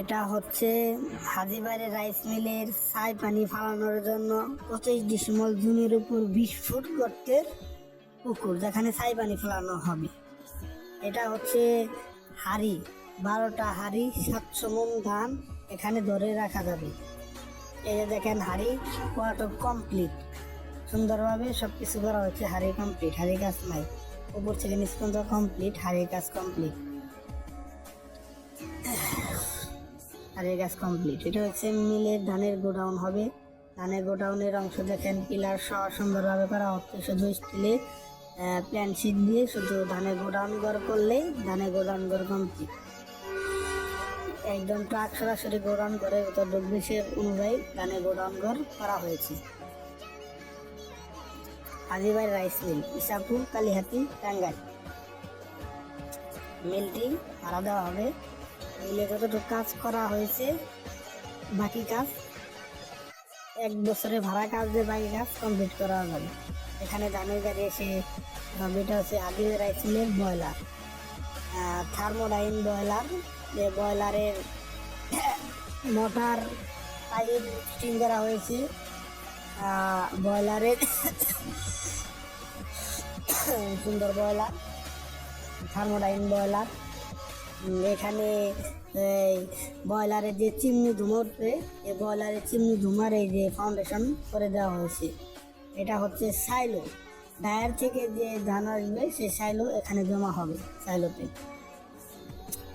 এটা হচ্ছে হাজিবাড়ি রাইস মিলের ছাই পানি ফালানোর জন্য পঁচিশ ডিসেম্বর জমির উপর বিশ ফুট গর্তের পুকুর যেখানে ছাই পানি ফেলানো হবে। এটা হচ্ছে হাড়ি, বারোটা হাড়ি, সাতশো মন ধান এখানে ধরে রাখা যাবে। এই যে দেখেন হাড়ি ওয়াটার কমপ্লিট সুন্দরভাবে সব কিছু করা হচ্ছে হাড়ি কমপ্লিট হাড়ি কাজ নাই। উপর থেকে নিচ পর্যন্ত কমপ্লিট হাড়ি কাজ কমপ্লিট আর এই গাছ কমপ্লিট এটা হচ্ছে মিলের ধানের গোডাউন হবে। ধানের গোডাউনের অংশ দেখেন পিলার সহ সুন্দরভাবে করা হচ্ছে শুধু স্টিলের প্ল্যান শিট দিয়ে শুধু ধানের গোডাউন ঘর করলেই ধানের গোডাউন ঘর কমপ্লিট একদম ট্রাক সরাসরি গোডাউন করে ভিতর ঢুকবে অনুযায়ী গানে গোডাউন ঘর করা হয়েছে। Hajibai rice mill Isapur Kalihati, Tangail. মিলটি দেওয়া হবে। মিলে যতটুকু কাজ করা হয়েছে, বাকি কাজ এক বছরে ভাড়া কাজ দিয়ে বাকি কাজ কমপ্লিট করা হবে। এখানে ধানের গাড়ি এসে এটা হচ্ছে আগে রাইস মিলের ব্রয়লার। থার্মোডাইন ব্রয়লার যে ব্রয়লারের মোটার পাইপ ফিটিং করা হয়েছে। আহ, ব্রয়লারের সুন্দর ব্রয়লার থার্মোডাইন ব্রয়লার। এখানে এই ব্রয়লারের যে চিমনি ধুমো উঠবে এই ব্রয়লারের চিমনি ধুমার এই যে ফাউন্ডেশন করে দেওয়া হয়েছে। এটা হচ্ছে সাইলো। ডায়ার থেকে যে ধান আসবে, সে সাইলো এখানে জমা হবে, সাইলোতে।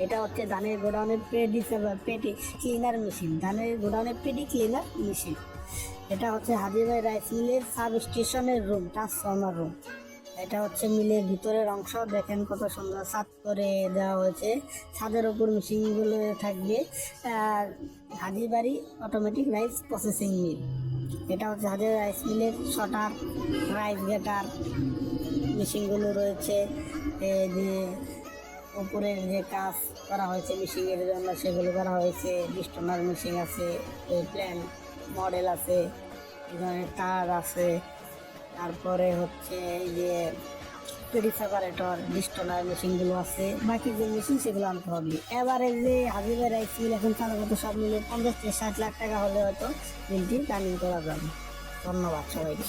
এটা হচ্ছে ধানের গোডাউনের পেডি পেটি ক্লিনার মেশিন ধানের গোডাউনের পেডি ক্লিনার মেশিন এটা হচ্ছে হাজিবাই রাইস মিলের সাব স্টেশনের রুম ট্রান্সফর্মার রুম এটা হচ্ছে মিলের ভিতরের অংশ। দেখেন কত সুন্দর ছাদ করে দেওয়া হয়েছে। ছাদের ওপর মেশিনগুলো থাকবে। আর Hajibari automatic rice processing mill এটা হচ্ছে হাজির রাইস মিলের শটার রাইস গেটার মেশিনগুলো রয়েছে যে উপরের যে কাজ করা হয়েছে মেশিনের জন্য, সেগুলো করা হয়েছে, বিস্টোনার মেশিন আছে প্ল্যান মডেল আছে ধরনের তার আছে, তারপরে হচ্ছে এই যে পেডি সেপারেটর ডিস্টনার মেশিনগুলো আছে, বাকি যে মেশিন সেগুলো আনতে হবে। এবারে যে হাজিবের রাইস এখন চালু করতে সব মিলে পঞ্চাশ থেকে ষাট লাখ টাকা হলে হয়তো মিলটি রানিং করা যাবে। ধন্যবাদ সবাইকে।